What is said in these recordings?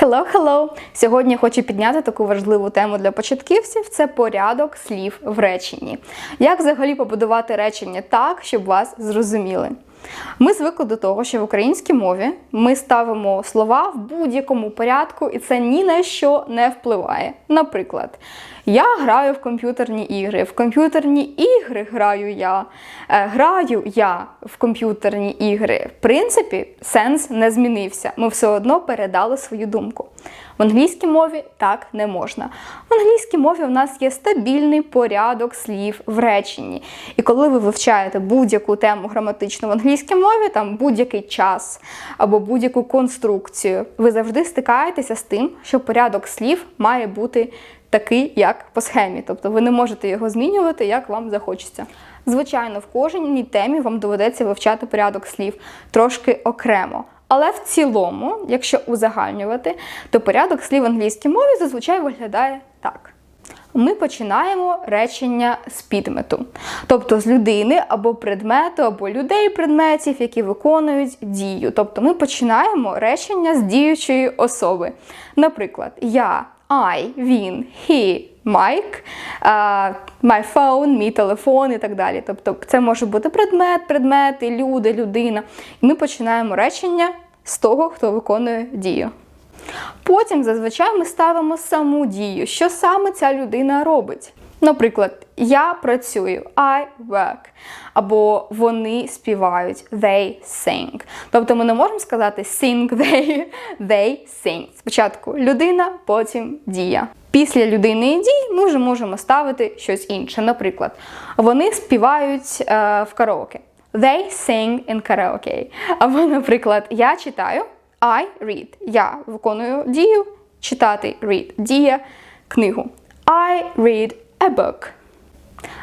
Hello, hello! Сьогодні хочу підняти таку важливу тему для початківців це порядок слів в реченні. Як взагалі побудувати речення так, щоб вас зрозуміли? Ми звикли до того, що в українській мові ми ставимо слова в будь-якому порядку, і це ні на що не впливає. Наприклад, я граю в комп'ютерні ігри. В комп'ютерні ігри граю я. Е, Граю я в комп'ютерні ігри. В принципі, сенс не змінився. Ми все одно передали свою думку. В англійській мові так не можна. В англійській мові в нас є стабільний порядок слів в реченні. І коли ви вивчаєте будь-яку тему граматичну в англійській мові, там будь-який час або будь-яку конструкцію, ви завжди стикаєтеся з тим, що порядок слів має бути такий, як по схемі. Тобто ви не можете його змінювати, як вам захочеться. Звичайно, в кожній темі вам доведеться вивчати порядок слів трошки окремо. Але в цілому, якщо узагальнювати, то порядок слів в англійській мові зазвичай виглядає так. Ми починаємо речення з підмету, тобто з людини або предмету, або людей предметів, які виконують дію. Тобто ми починаємо речення з діючої особи. Наприклад, я, I, він, he, Майк, my phone, мій телефон і так далі. Тобто це може бути предмет, предмети, люди, людина. І ми починаємо речення з того, хто виконує дію. Потім зазвичай ми ставимо саму дію, що саме ця людина робить. Наприклад, я працюю, I work, або вони співають, they sing. Тобто ми не можемо сказати sing they, they sing. Спочатку людина, потім дія. Після людини і дій ми вже можемо ставити щось інше. Наприклад, вони співають е, в караоке. They sing in karaoke. Або, наприклад, я читаю, I read. Я виконую дію, читати read. Дія книгу. I read a book.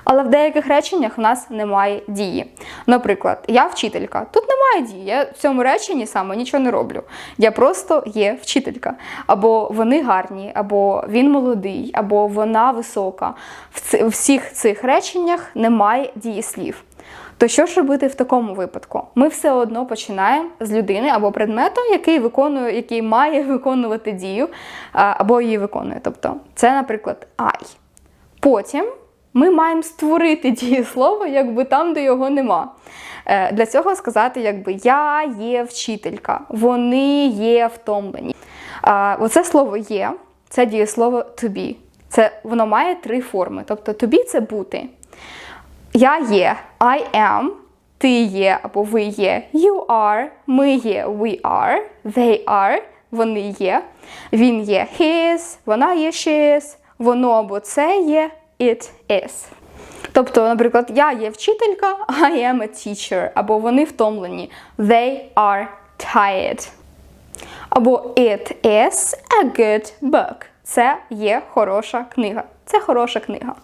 Але в деяких реченнях в нас немає дії. Наприклад, я вчителька. Тут немає дії. Я в цьому реченні саме нічого не роблю. Я просто є вчителька. Або вони гарні, або він молодий, або вона висока. В всіх цих реченнях немає дієслів. То що ж робити в такому випадку? Ми все одно починаємо з людини або предмету, який виконує, який має виконувати дію, або її виконує. Тобто, це, наприклад, I. Потім ми маємо створити дієслово, якби там, де його нема. Е, Для цього сказати, якби я є вчителька, вони є втомлені. Оце слово є, це дієслово be. Це воно має три форми. Тобто be – це бути. Я є, I am, ти є або ви є, you are, ми є, we are, they are, вони є, він є, he is, вона є, she is, воно або це є, it is. Тобто, наприклад, я є вчителька, I am a teacher, або вони втомлені, they are tired. Або it is a good book. Це є хороша книга. Це хороша книга.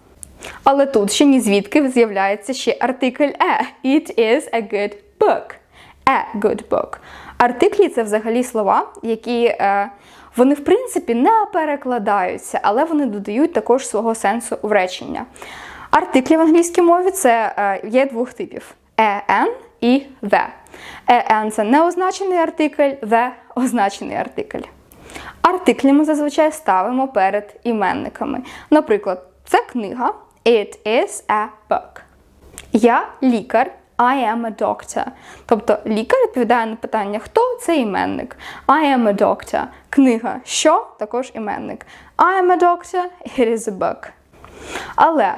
Але тут ще ні звідки з'являється ще артикль е. It is a good book. A good book. Артиклі це взагалі слова, які е, вони в принципі не перекладаються, але вони додають також свого сенсу в речення. Артиклі в англійській мові це е, є двох типів: en і the. En – це неозначений артикль, the – означений артикль. Артиклі ми зазвичай ставимо перед іменниками. Наприклад, це книга It is a book. Я лікар. I am a doctor. Тобто лікар відповідає на питання, хто це іменник. I am a doctor. Книга що також іменник. I am a doctor, it is a book. Але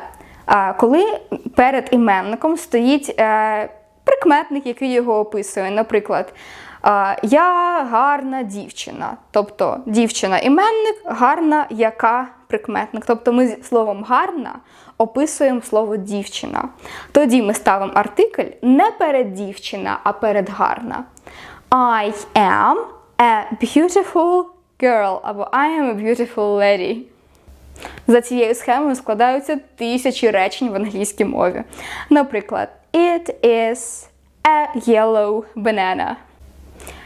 коли перед іменником стоїть е, прикметник, який його описує, наприклад, я гарна дівчина. Тобто дівчина іменник, гарна яка прикметник. Тобто ми словом гарна описуємо слово дівчина. Тоді ми ставимо артикль не перед дівчина, а перед гарна. I am a beautiful girl або I am a beautiful lady. За цією схемою складаються тисячі речень в англійській мові. Наприклад, It is a yellow banana.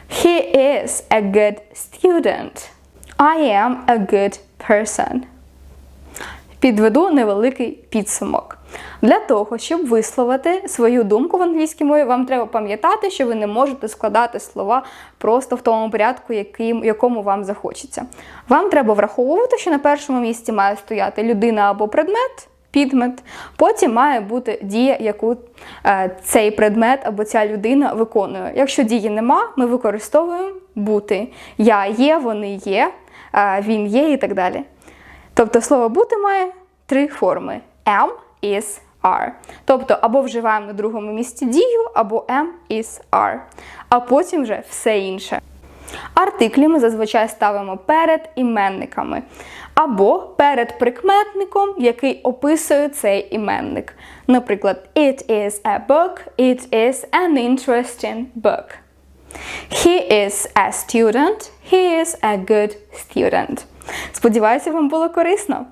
He is a good student. I am a good person. Підведу невеликий підсумок. Для того, щоб висловити свою думку в англійській мові, вам треба пам'ятати, що ви не можете складати слова просто в тому порядку, яким, якому вам захочеться. Вам треба враховувати, що на першому місці має стояти людина або предмет. Підмет, потім має бути дія, яку е, цей предмет або ця людина виконує. Якщо дії нема, ми використовуємо бути. Я є, вони є, е, він є і так далі. Тобто слово бути має три форми: am, is, are. Тобто або вживаємо на другому місці дію, або am, is, are. А потім вже все інше. Артиклі ми зазвичай ставимо перед іменниками або перед прикметником, який описує цей іменник. Наприклад, it is a book, it is an interesting book. He is a student, he is a good student. Сподіваюся, вам було корисно.